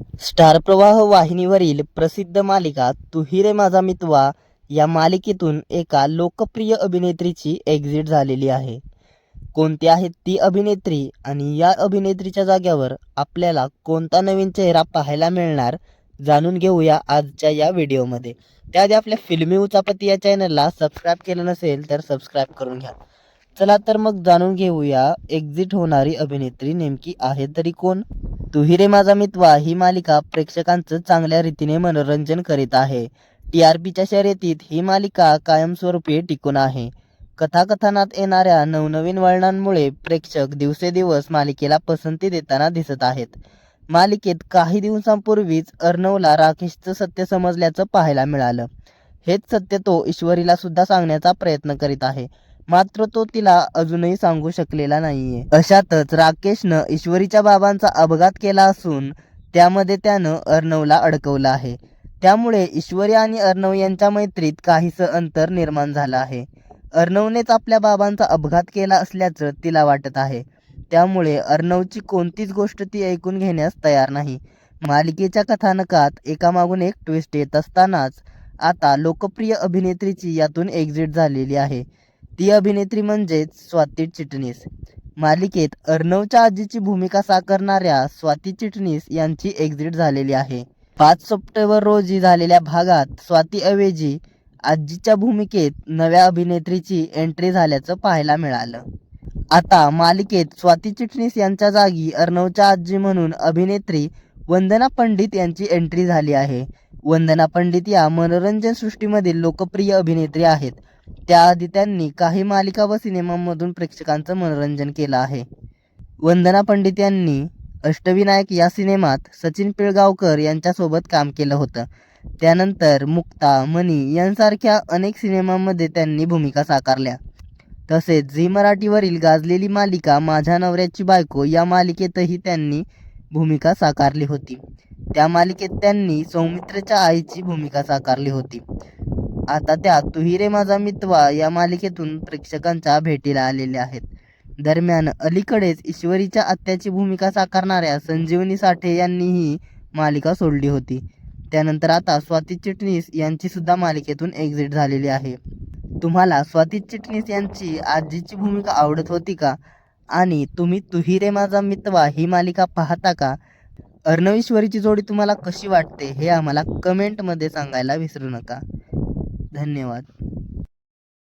Star प्रवाह वाहिनीवरील प्रसिद्ध मालिका तू रे माझा मितवा या मालिकेतून एका लोकप्रिय अभिनेत्रीची एक्झिट झालेली आहे. कोणती आहे ती अभिनेत्री आणि या अभिनेत्रीच्या जाग्यावर आपल्याला कोणता नवीन चेहरा पाहायला मिळणार जाणून घेऊया आजच्या या व्हिडिओमध्ये. त्याआधी आपल्या फिल्मी उचापती या चॅनलला सबस्क्राईब केलं नसेल तर सबस्क्राईब करून घ्या. चला तर मग जाणून घेऊया एक्झिट होणारी अभिनेत्री नेमकी आहे तरी कोण? तू माझा मितवा ही मालिका प्रेक्षकांचं चांगल्या रीतीने मनोरंजन करीत आहे. टी आर पीच्या शर्यतीत ही मालिका कायमस्वरूपी टिकून आहे. कथाकथनात येणाऱ्या नवनवीन वळणांमुळे प्रेक्षक दिवसेदिवस मालिकेला पसंती देताना दिसत आहेत. मालिकेत काही दिवसांपूर्वीच अर्णवला राकेशचं सत्य समजल्याचं पाहायला मिळालं. हेच सत्य तो ईश्वरीला सुद्धा सांगण्याचा प्रयत्न करीत आहे. मात्र तो तिला अजूनही सांगू शकलेला नाहीये. अशातच राकेशनं ईश्वरीच्या बाबांचा अपघात केला असून त्यामध्ये त्यानं अर्णवला अडकवलं आहे. त्यामुळे ईश्वरी आणि अर्णव यांच्या मैत्रीत काहीसं अंतर निर्माण झालं आहे. अर्णवनेच आपल्या बाबांचा अपघात केला असल्याचं तिला वाटत आहे. त्यामुळे अर्णवची कोणतीच गोष्ट ती ऐकून घेण्यास तयार नाही. मालिकेच्या कथानकात एकामागून एक ट्विस्ट येत असतानाच आता लोकप्रिय अभिनेत्रीची यातून एक्झिट झालेली आहे. ती अभिनेत्री म्हणजेच स्वाती चिटणीस. मालिकेत अर्णवच्या आजीची भूमिका साकारणाऱ्या स्वाती चिटणीस यांची एक्झिट झालेली आहे. पाच सप्टेंबर रोजी झालेल्या भागात स्वाती ऐवजी आजीच्या भूमिकेत नव्या अभिनेत्रीची एंट्री झाल्याचं पाहायला मिळालं. आता मालिकेत स्वाती चिटणीस यांच्या जागी अर्णवच्या आजी म्हणून अभिनेत्री वंदना पंडित यांची एंट्री झाली आहे. वंदना पंडित या मनोरंजन सृष्टीमधील लोकप्रिय अभिनेत्री आहेत. त्याआधी त्यांनी काही मालिका व सिनेमांमधून प्रेक्षकांचं मनोरंजन केलं आहे. वंदना पंडित यांनी अष्टविनायक या सिनेमात सचिन पिळगावकर यांच्यासोबत काम केलं होतं. त्यानंतर मुक्ता मनी यांसारख्या अनेक सिनेमांमध्ये त्यांनी भूमिका साकारल्या. तसेच झी मराठीवरील गाजलेली मालिका माझ्या नवऱ्याची बायको या मालिकेतही त्यांनी भूमिका साकारली होती. त्या मालिकेत त्यांनी सौमित्रच्या आईची भूमिका साकारली होती. आता त्या तुही रे माझा मितवा या मालिकेतून प्रेक्षकांच्या भेटीला आलेल्या आहेत. दरम्यान अलीकडेच ईश्वरीच्या आत्याची भूमिका साकारणाऱ्या संजीवनी साठे यांनीही मालिका सोडली होती. त्यानंतर आता स्वाती चिटणीस यांची सुद्धा मालिकेतून एक्झिट झालेली आहे. तुम्हाला स्वाती चिटणीस यांची आजीची भूमिका आवडत होती का? आणि तुम्ही तुही रे माझा मितवा ही मालिका पाहता का? अर्णवेश्वरीची जोडी तुम्हाला कशी वाटते हे आम्हाला कमेंटमध्ये सांगायला विसरू नका. धन्यवाद.